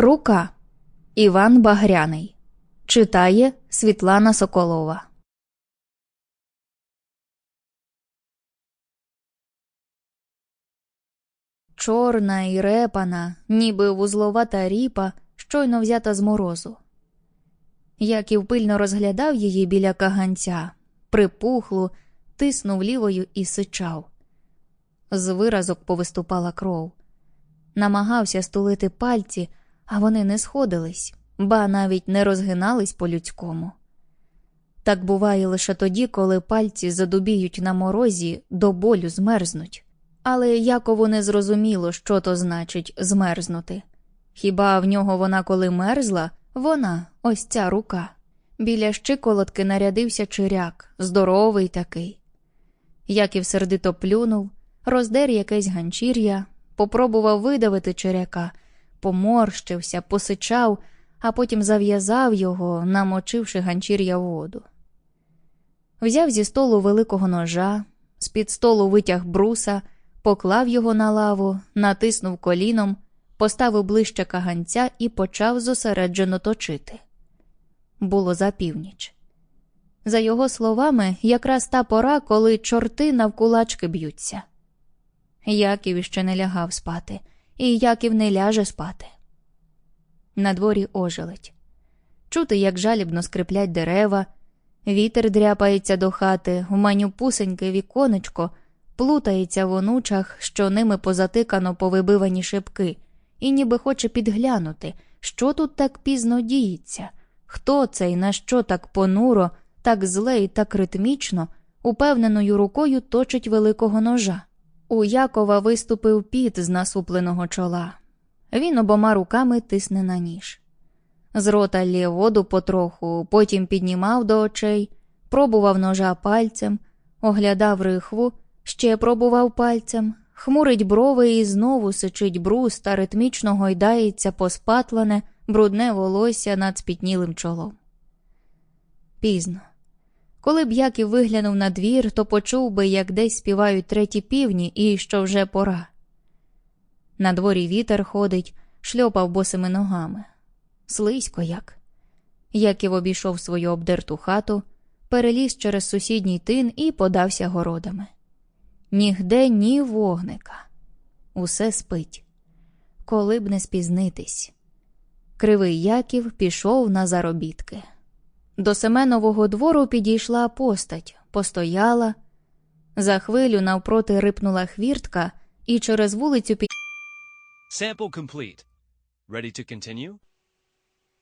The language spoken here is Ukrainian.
Рука Іван Багряний читає Світлана Соколова. Чорна і репана, ніби вузловата ріпа, щойно взята з морозу. Яків пильно розглядав її біля каганця, припухлу, тиснув лівою і сичав. З виразок повиступала кров. Намагався стулити пальці, а вони не сходились, ба навіть не розгинались по-людському. Так буває лише тоді, коли пальці задубіють на морозі, до болю змерзнуть. Але Якову не зрозуміло, що то значить змерзнути. Хіба в нього вона коли мерзла, вона, ось ця рука. Біля щиколотки нарядився чиряк, здоровий такий. Яків сердито плюнув, роздер якесь ганчір'я, попробував видавити чиряка, поморщився, посичав, а потім зав'язав його, намочивши ганчір'я воду. Взяв зі столу великого ножа, з під столу витяг бруса, поклав його на лаву, натиснув коліном, поставив ближче каганця і почав зосереджено точити. Було за північ. За його словами, якраз та пора, коли чорти навкулачки б'ються. Яків іще не лягав спати, і Яків не ляже спати. На дворі ожеледь. Чути, як жалібно скриплять дерева, вітер дряпається до хати, в маню пусеньке віконечко, плутається в онучах, що ними позатикано повибивані шибки, і ніби хоче підглянути, що тут так пізно діється, хто це і на що так понуро, так зле і так ритмічно, упевненою рукою точить великого ножа. У Якова виступив піт з насупленого чола. Він обома руками тисне на ніж. З рота лє воду потроху, потім піднімав до очей, пробував ножа пальцем, оглядав рихву, ще пробував пальцем, хмурить брови і знову сичить брус та ритмічно гойдається поспатлане, брудне волосся над спітнілим чолом. Пізно. Коли б Яків виглянув на двір, то почув би, як десь співають треті півні і що вже пора. На дворі вітер ходить, шльопав босими ногами. Слизько як. Яків обійшов свою обдерту хату, переліз через сусідній тин і подався городами. Нігде ні вогника. Усе спить. Коли б не спізнитись. Кривий Яків пішов на заробітки. До Семенового двору підійшла постать, постояла. За хвилю навпроти рипнула хвіртка і через вулицю під... Sample complete. Ready to continue?